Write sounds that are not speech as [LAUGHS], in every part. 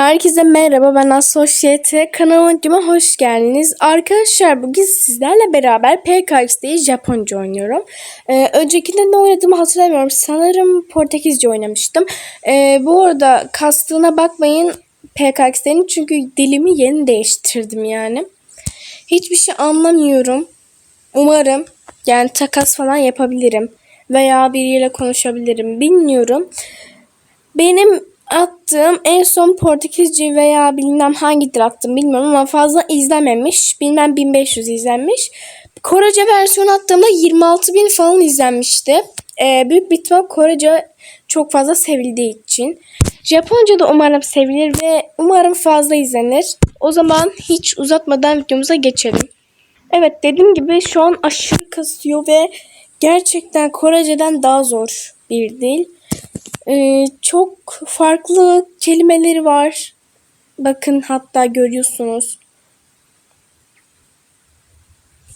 Herkese merhaba ben Assosyete kanalıma hoş geldiniz. Arkadaşlar bugün sizlerle beraber PKX'de Japonca oynuyorum. Ee, öncekinde ne oynadığımı hatırlamıyorum. Sanırım Portekizce oynamıştım. Ee, bu arada kastığına bakmayın PKX'denin çünkü dilimi yeni değiştirdim yani. Hiçbir şey anlamıyorum. Umarım yani takas falan yapabilirim. Veya biriyle konuşabilirim. Bilmiyorum. Benim attığım en son Portekizce veya bilmem hangi dil attım bilmiyorum ama fazla izlememiş. Bilmem 1500 izlenmiş. Korece versiyonu attığımda 26 bin falan izlenmişti. Ee, büyük bir ihtimal Korece çok fazla sevildiği için. Japonca da umarım sevilir ve umarım fazla izlenir. O zaman hiç uzatmadan videomuza geçelim. Evet dediğim gibi şu an aşırı kasıyor ve gerçekten Korece'den daha zor bir dil. Ee, çok farklı kelimeleri var. Bakın hatta görüyorsunuz.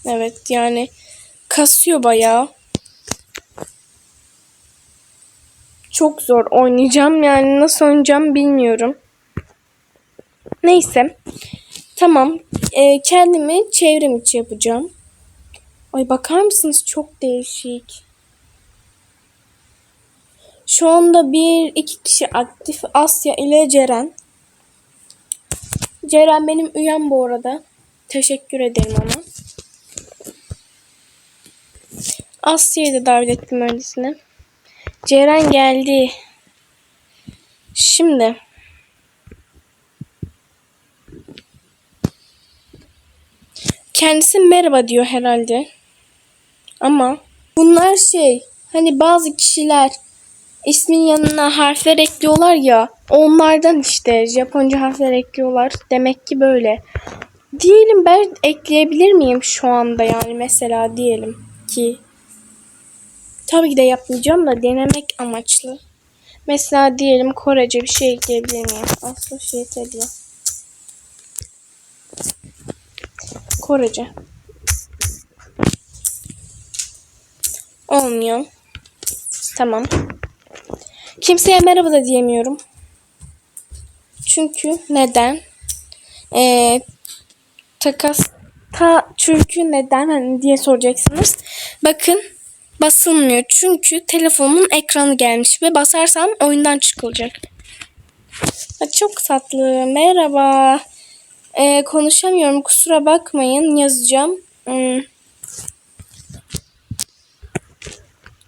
Evet yani kasıyor bayağı. Çok zor oynayacağım yani nasıl oynayacağım bilmiyorum. Neyse. Tamam. Ee, kendimi çevrim içi yapacağım. Ay bakar mısınız çok değişik. Şu anda bir iki kişi aktif. Asya ile Ceren. Ceren benim üyem bu arada. Teşekkür ederim ona. Asya'yı da davet ettim öncesine. Ceren geldi. Şimdi. Kendisi merhaba diyor herhalde. Ama bunlar şey hani bazı kişiler ismin yanına harfler ekliyorlar ya onlardan işte Japonca harfler ekliyorlar. Demek ki böyle. Diyelim ben ekleyebilir miyim şu anda yani mesela diyelim ki tabii ki de yapmayacağım da denemek amaçlı. Mesela diyelim Korece bir şey ekleyebilir miyim? Associate diyor. Korece. Olmuyor. Tamam. Kimseye merhaba da diyemiyorum. Çünkü neden? Ee, takas ta çünkü neden hani diye soracaksınız. Bakın basılmıyor. Çünkü telefonumun ekranı gelmiş ve basarsam oyundan çıkılacak. Bak çok tatlı. Merhaba. Ee, konuşamıyorum. Kusura bakmayın. Yazacağım. Hmm.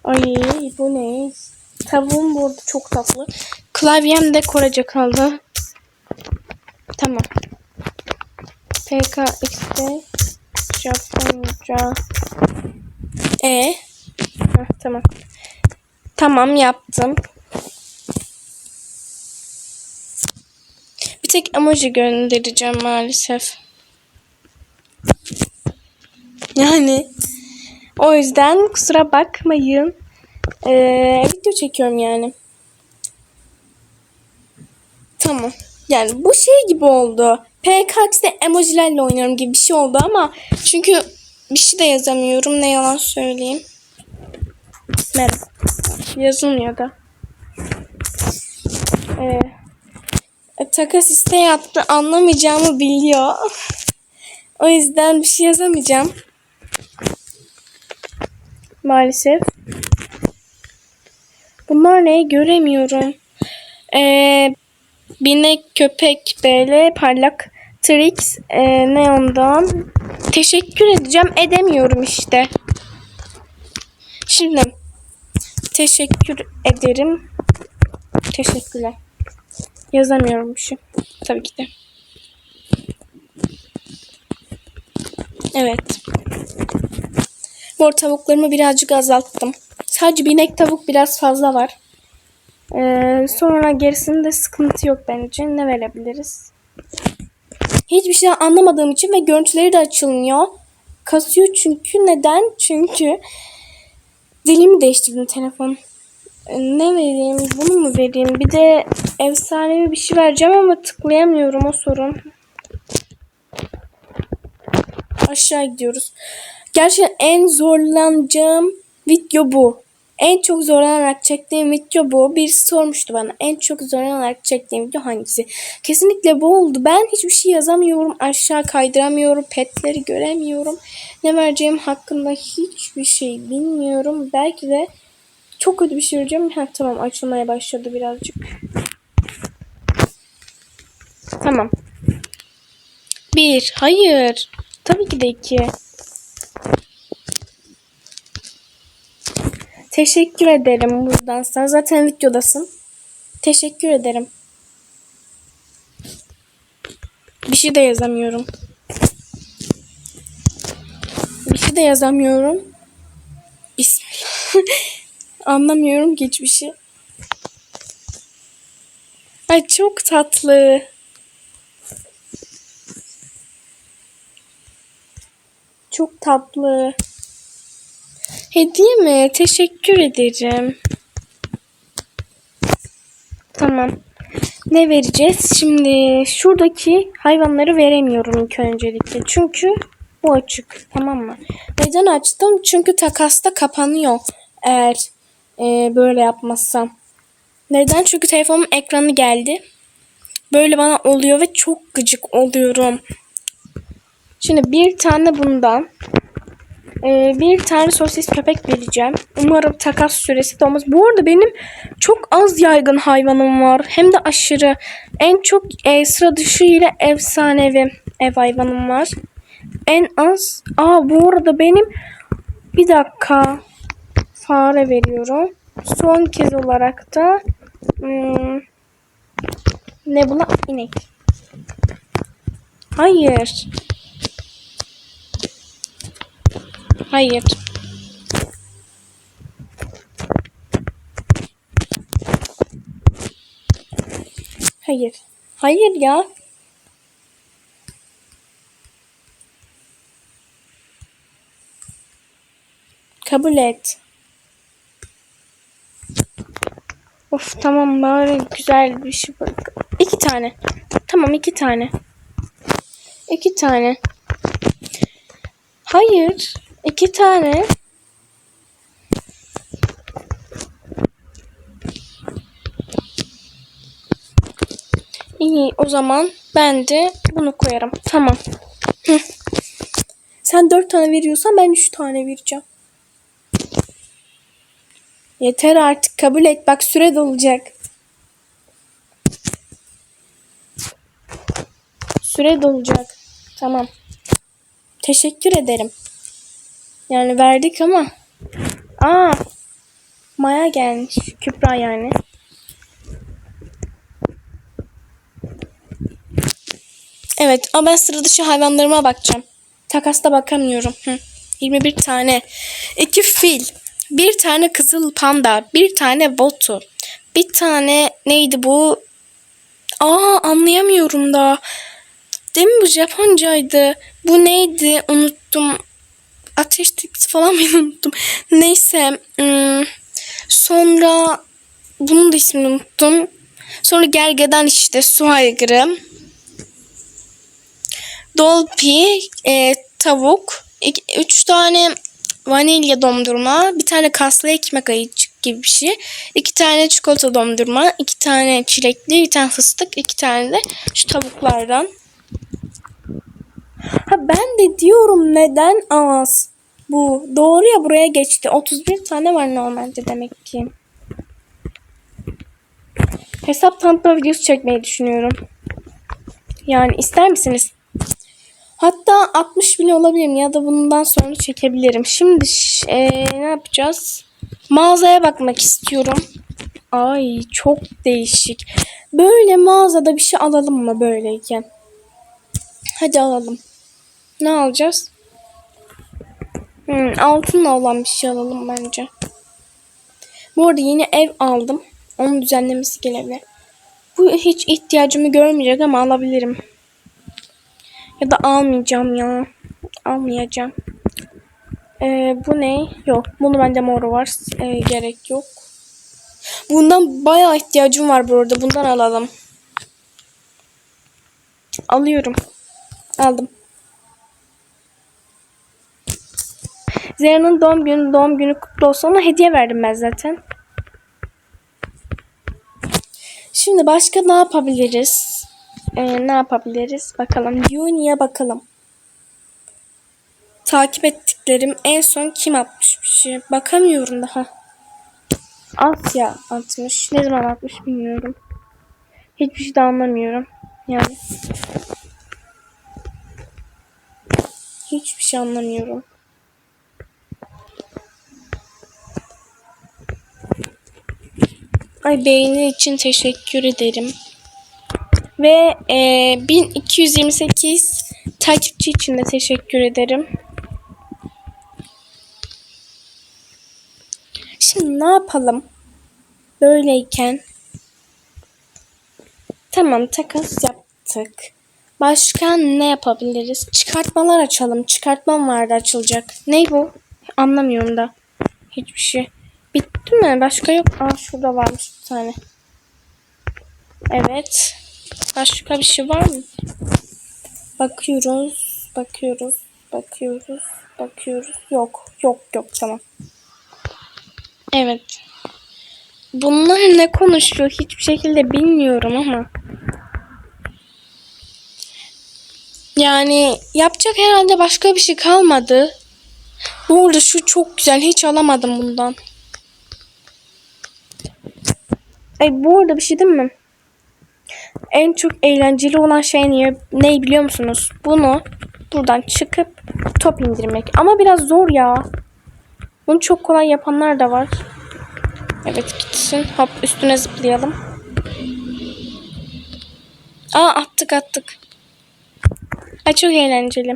Ay bu ne? Tavuğum bu arada çok tatlı. Klavyem de Korece kaldı. Tamam. PKX'de Japonca E Heh, tamam. Tamam yaptım. Bir tek emoji göndereceğim maalesef. Yani o yüzden kusura bakmayın. Ee, video çekiyorum yani. Tamam. Yani bu şey gibi oldu. PKX'de emojilerle oynuyorum gibi bir şey oldu ama çünkü bir şey de yazamıyorum. Ne yalan söyleyeyim. Merhaba. Yazılmıyor da. Ee, e, takas isteği attı. Anlamayacağımı biliyor. o yüzden bir şey yazamayacağım. Maalesef. Bunlar ne? Göremiyorum. Ee, binek köpek BL parlak Trix e, ne ondan? Teşekkür edeceğim. Edemiyorum işte. Şimdi teşekkür ederim. Teşekkürler. Yazamıyorum bir şey. Tabii ki de. Evet. Mor tavuklarımı birazcık azalttım. Sadece binek tavuk biraz fazla var. Ee, sonra gerisinde sıkıntı yok bence. Ne verebiliriz? Hiçbir şey anlamadığım için ve görüntüleri de açılmıyor. Kasıyor çünkü. Neden? Çünkü dilimi değiştirdim telefon. Ee, Ne vereyim? Bunu mu vereyim? Bir de efsanevi bir şey vereceğim ama tıklayamıyorum o sorun. Aşağı gidiyoruz. Gerçekten en zorlanacağım video bu. En çok zorlanarak çektiğim video bu. Birisi sormuştu bana en çok zorlanarak çektiğim video hangisi? Kesinlikle bu oldu. Ben hiçbir şey yazamıyorum. Aşağı kaydıramıyorum. Petleri göremiyorum. Ne vereceğim hakkında hiçbir şey bilmiyorum. Belki de çok kötü bir şey vereceğim. Ha, tamam açılmaya başladı birazcık. Tamam. Bir. Hayır. Tabii ki de iki. Teşekkür ederim buradan sana. Zaten videodasın. Teşekkür ederim. Bir şey de yazamıyorum. Bir şey de yazamıyorum. Bismillah. [LAUGHS] Anlamıyorum hiçbir şey. Ay çok tatlı. Çok tatlı. Hediye mi? Teşekkür ederim. Tamam. Ne vereceğiz? Şimdi şuradaki hayvanları veremiyorum ilk öncelikle. Çünkü bu açık. Tamam mı? Neden açtım? Çünkü takasta kapanıyor. Eğer e, böyle yapmazsam. Neden? Çünkü telefonun ekranı geldi. Böyle bana oluyor ve çok gıcık oluyorum. Şimdi bir tane bundan. Ee, bir tane sosis köpek vereceğim. Umarım takas süresi de olmaz. Bu arada benim çok az yaygın hayvanım var. Hem de aşırı. En çok e, sıra dışı ile efsanevi ev hayvanım var. En az. Aa bu arada benim bir dakika fare veriyorum. Son kez olarak da hmm, ne buna inek. Hayır. Hayır. Hayır. Hayır ya. Kabul et. Of tamam bari güzel bir şey bırak. İki tane. Tamam iki tane. İki tane. Hayır. İki tane. İyi o zaman ben de bunu koyarım. Tamam. Sen dört tane veriyorsan ben üç tane vereceğim. Yeter artık kabul et. Bak süre dolacak. Süre dolacak. Tamam. Teşekkür ederim. Yani verdik ama. Aa. Maya gelmiş. Kübra yani. Evet ama ben sıra dışı hayvanlarıma bakacağım. Takasta bakamıyorum. Hı. 21 tane. 2 fil. Bir tane kızıl panda. Bir tane botu. Bir tane neydi bu? Aa anlayamıyorum da. Değil mi bu Japoncaydı? Bu neydi? Unuttum. Ateş falan [LAUGHS] mı unuttum. Neyse. hmm, Sonra bunun da ismini unuttum. Sonra gergedan işte su aygırı. Dolpi, e, tavuk, iki- üç tane vanilya dondurma, bir tane kaslı ekmek ayıcık gibi bir şey, iki tane çikolata dondurma, iki tane çilekli, bir tane fıstık, iki tane de şu tavuklardan. Ha ben de diyorum neden az? Bu doğru ya buraya geçti. 31 tane var normalde demek ki. Hesap tanıtma videosu çekmeyi düşünüyorum. Yani ister misiniz? Hatta 60 bile olabilirim ya da bundan sonra çekebilirim. Şimdi eee, ne yapacağız? Mağazaya bakmak istiyorum. Ay çok değişik. Böyle mağazada bir şey alalım mı böyleyken? Hadi alalım. Ne alacağız? Hmm, altınla olan bir şey alalım bence. Bu arada yeni ev aldım. Onun düzenlemesi gelebilir. Bu hiç ihtiyacımı görmeyecek ama alabilirim. Ya da almayacağım ya. Almayacağım. Ee, bu ne? Yok. Bunu bende mor var. Ee, gerek yok. Bundan bayağı ihtiyacım var bu arada. Bundan alalım. Alıyorum. Aldım. Zehra'nın doğum günü doğum günü kutlu olsun. Ona hediye verdim ben zaten. Şimdi başka ne yapabiliriz? Ee, ne yapabiliriz? Bakalım. Uni'ye bakalım. Takip ettiklerim en son kim atmış bir şey? Bakamıyorum daha. Asya atmış. Ne zaman atmış bilmiyorum. Hiçbir şey de anlamıyorum. Yani. Hiçbir şey anlamıyorum. Ay beğeni için teşekkür ederim. Ve e, 1228 takipçi için de teşekkür ederim. Şimdi ne yapalım? Böyleyken tamam takas yaptık. Başka ne yapabiliriz? Çıkartmalar açalım. Çıkartmam vardı açılacak. Ne bu? Anlamıyorum da. Hiçbir şey. Bitti mi? Başka yok. Aa şurada varmış bir tane. Evet. Başka bir şey var mı? Bakıyoruz. Bakıyoruz. Bakıyoruz. Bakıyoruz. Yok. Yok yok tamam. Evet. Bunlar ne konuşuyor hiçbir şekilde bilmiyorum ama. Yani yapacak herhalde başka bir şey kalmadı. Bu arada şu çok güzel. Hiç alamadım bundan. Ay bu arada bir şey değil mi? En çok eğlenceli olan şey ne, ne biliyor musunuz? Bunu buradan çıkıp top indirmek. Ama biraz zor ya. Bunu çok kolay yapanlar da var. Evet gitsin. Hop üstüne zıplayalım. Aa attık attık. Ay çok eğlenceli.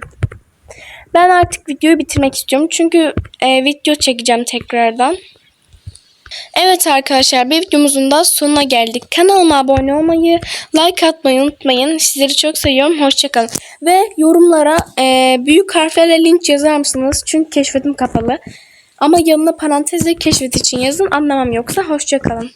Ben artık videoyu bitirmek istiyorum. Çünkü e, video çekeceğim tekrardan. Evet arkadaşlar bir videomuzun da sonuna geldik. Kanalıma abone olmayı, like atmayı unutmayın. Sizleri çok seviyorum. Hoşçakalın. Ve yorumlara e, büyük harflerle link yazar mısınız? Çünkü keşfetim kapalı. Ama yanına parantezle keşfet için yazın. Anlamam yoksa hoşçakalın.